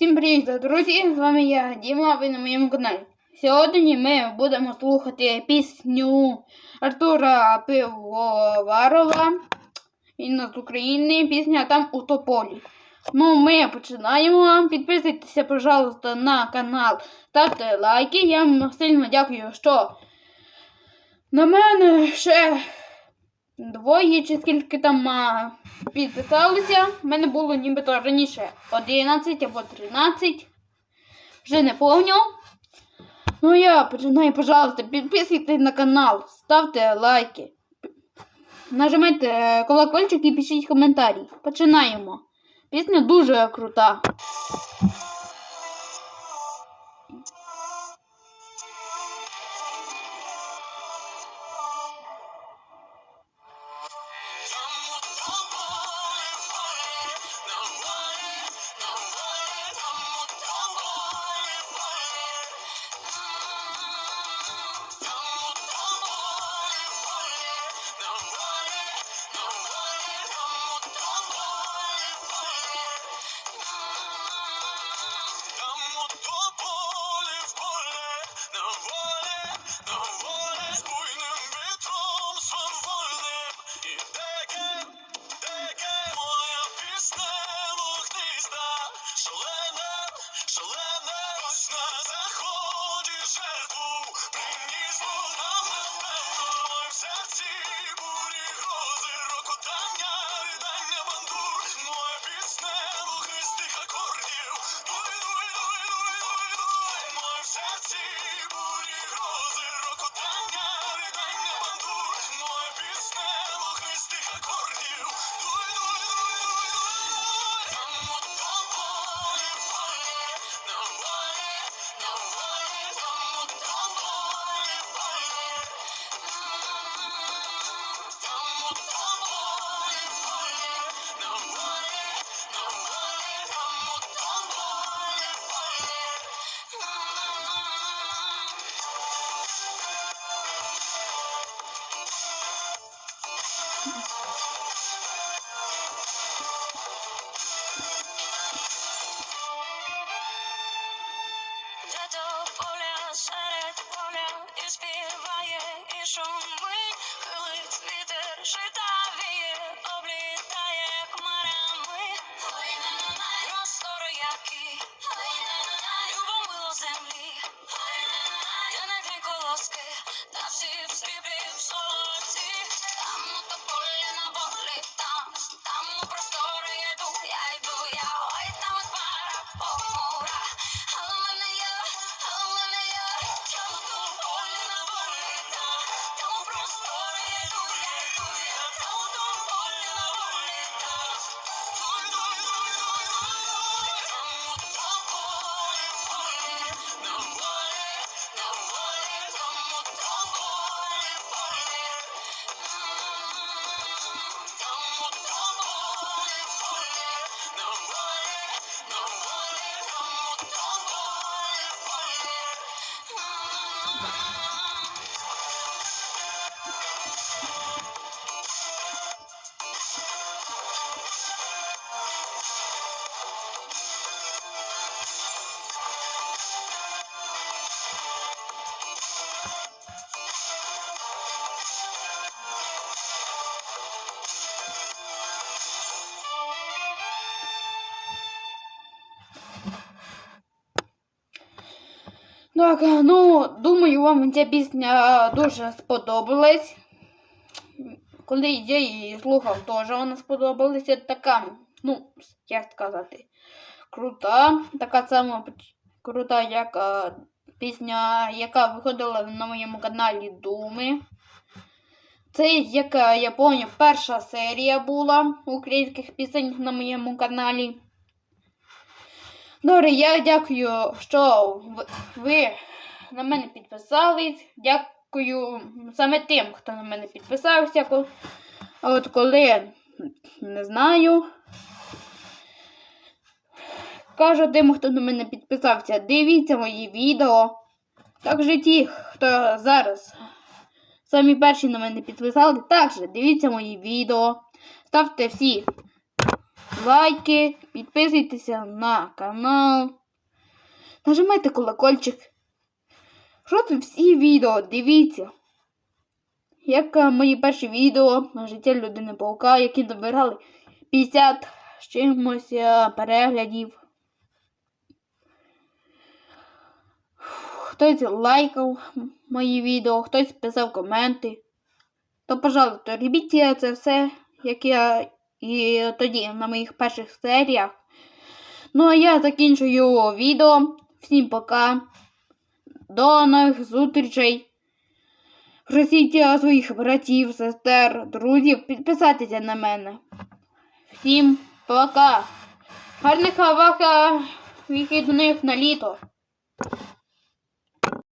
Всім привіт, друзі! З вами я, Діма, ви на моєму каналі. Сьогодні ми будемо слухати пісню Артура Пивоварова. Він з України, пісня там у Тополі. Ну, ми починаємо. Підписуйтеся, пожалуйста, на канал, ставте лайки. Я вам сильно дякую, що на мене ще двоє чи скільки там а, підписалися. У мене було нібито раніше 11 або 13. Вже не помню. Ну я починаю, пожалуйста, підписуйтесь на канал, ставте лайки. Нажимайте е, колокольчик і пишіть коментарі. Починаємо. Пісня дуже крута. Жертву приніс напевно в серці серці бурі серед поля і співає, і шумить, хилить вітер, жита Так, ну, думаю, вам ця пісня дуже сподобалась. Коли я її слухав, теж вона сподобалася. Така, ну, як сказати, крута. Така сама крута, як е, пісня, яка виходила на моєму каналі Думи. Це, як е, я пам'ятаю, перша серія була українських пісень на моєму каналі. Добре, я дякую, що ви на мене підписались. Дякую саме тим, хто на мене підписався. А от коли не знаю. Кажу тим, хто на мене підписався, дивіться мої відео. Також ті, хто зараз самі перші на мене підписали, також дивіться мої відео. Ставте всі лайки, підписуйтеся на канал, нажимайте колокольчик. Тут всі відео, дивіться. Як мої перші відео на життя людини паука, які набирали 50 з чимось е, переглядів. Хтось лайкав мої відео, хтось писав коменти. То, пожалуйста, робіть це все, як я і тоді на моїх перших серіях. Ну а я закінчую відео. Всім пока. До нових зустрічей. Просіть своїх братів, сестер, друзів підписатися на мене. Всім пока. Гарних вам вихідних на літо.